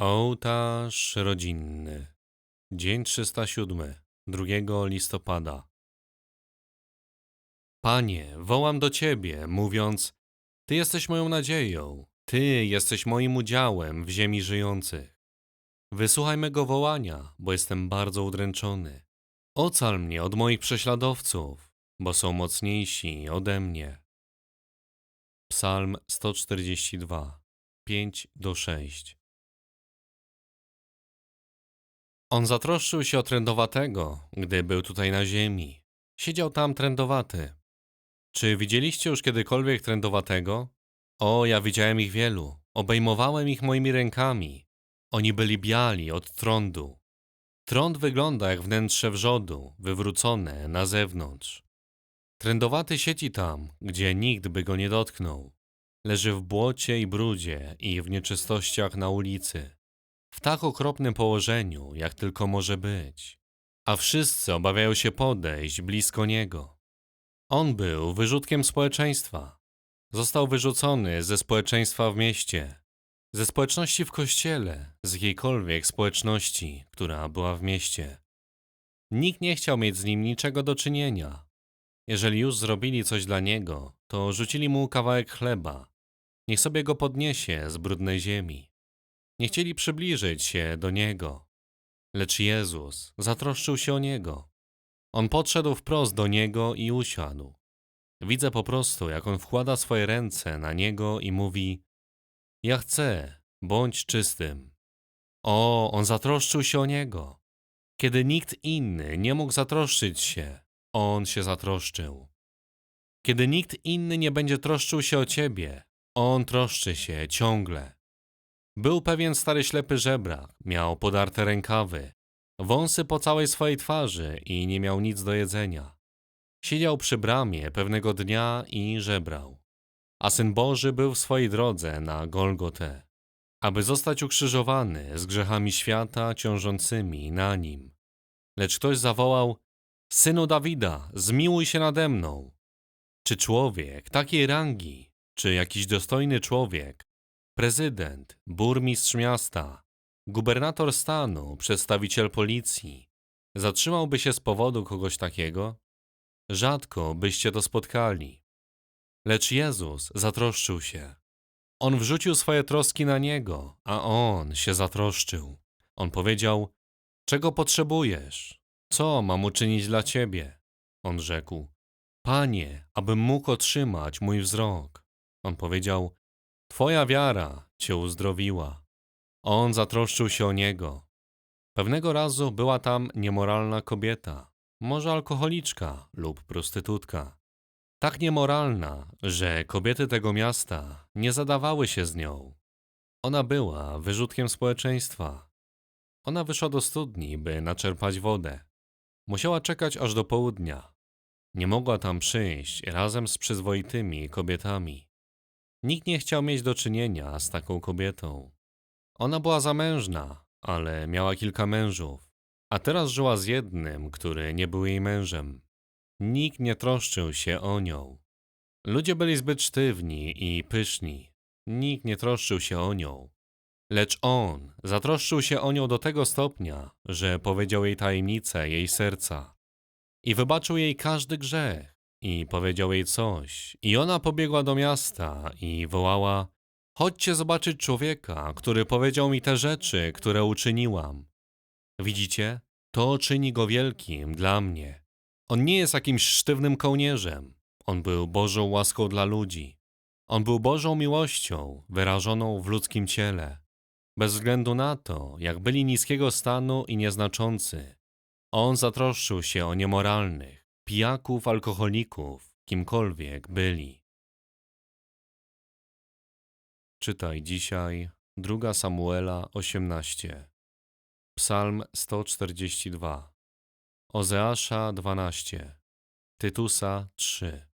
Ołtarz rodzinny. Dzień 307, 2 listopada. Panie, wołam do Ciebie, mówiąc: Ty jesteś moją nadzieją, Ty jesteś moim udziałem w ziemi żyjących. Wysłuchaj mego wołania, bo jestem bardzo udręczony. Ocal mnie od moich prześladowców, bo są mocniejsi ode mnie. Psalm 142, 5 do 6. On zatroszczył się o trędowatego, gdy był tutaj na ziemi. Siedział tam trędowaty. Czy widzieliście już kiedykolwiek trędowatego? O, ja widziałem ich wielu. Obejmowałem ich moimi rękami. Oni byli biali od trądu. Trąd wygląda jak wnętrze wrzodu, wywrócone na zewnątrz. Trędowaty sieci tam, gdzie nikt by go nie dotknął. Leży w błocie i brudzie i w nieczystościach na ulicy. W tak okropnym położeniu, jak tylko może być. A wszyscy obawiają się podejść blisko niego. On był wyrzutkiem społeczeństwa. Został wyrzucony ze społeczeństwa w mieście, ze społeczności w kościele, z jakiejkolwiek społeczności, która była w mieście. Nikt nie chciał mieć z nim niczego do czynienia. Jeżeli już zrobili coś dla niego, to rzucili mu kawałek chleba. Niech sobie go podniesie z brudnej ziemi. Nie chcieli przybliżyć się do niego. Lecz Jezus zatroszczył się o niego. On podszedł wprost do niego i usiadł. Widzę po prostu, jak on wkłada swoje ręce na niego i mówi: Ja chcę, bądź czystym. O, on zatroszczył się o niego. Kiedy nikt inny nie mógł zatroszczyć się, on się zatroszczył. Kiedy nikt inny nie będzie troszczył się o ciebie, on troszczy się ciągle. Był pewien stary ślepy żebrak, miał podarte rękawy, wąsy po całej swojej twarzy i nie miał nic do jedzenia. Siedział przy bramie pewnego dnia i żebrał. A Syn Boży był w swojej drodze na Golgotę, aby zostać ukrzyżowany z grzechami świata ciążącymi na nim. Lecz ktoś zawołał: Synu Dawida, zmiłuj się nade mną. Czy człowiek takiej rangi, czy jakiś dostojny człowiek, prezydent, burmistrz miasta, gubernator stanu, przedstawiciel policji, zatrzymałby się z powodu kogoś takiego? Rzadko byście to spotkali. Lecz Jezus zatroszczył się. On wrzucił swoje troski na Niego, a On się zatroszczył. On powiedział, czego potrzebujesz? Co mam uczynić dla Ciebie? On rzekł, Panie, abym mógł otrzymać mój wzrok. On powiedział, Twoja wiara Cię uzdrowiła. On zatroszczył się o Niego. Pewnego razu była tam niemoralna kobieta, może alkoholiczka lub prostytutka. Tak niemoralna, że kobiety tego miasta nie zadawały się z nią. Ona była wyrzutkiem społeczeństwa. Ona wyszła do studni, by naczerpać wodę. Musiała czekać aż do południa. Nie mogła tam przyjść razem z przyzwoitymi kobietami. Nikt nie chciał mieć do czynienia z taką kobietą. Ona była zamężna, ale miała kilka mężów, a teraz żyła z jednym, który nie był jej mężem. Nikt nie troszczył się o nią. Ludzie byli zbyt sztywni i pyszni. Nikt nie troszczył się o nią. Lecz on zatroszczył się o nią do tego stopnia, że powiedział jej tajemnicę jej serca i wybaczył jej każdy grzech i powiedział jej coś. I ona pobiegła do miasta i wołała: Chodźcie zobaczyć człowieka, który powiedział mi te rzeczy, które uczyniłam. Widzicie? To czyni go wielkim dla mnie. On nie jest jakimś sztywnym kołnierzem. On był Bożą łaską dla ludzi. On był Bożą miłością wyrażoną w ludzkim ciele. Bez względu na to, jak byli niskiego stanu i nieznaczący, on zatroszczył się o niemoralnych, pijaków, alkoholików, kimkolwiek byli. Czytaj dzisiaj 2 Samuela 18, Psalm 142, Ozeasza 12, Tytusa 3.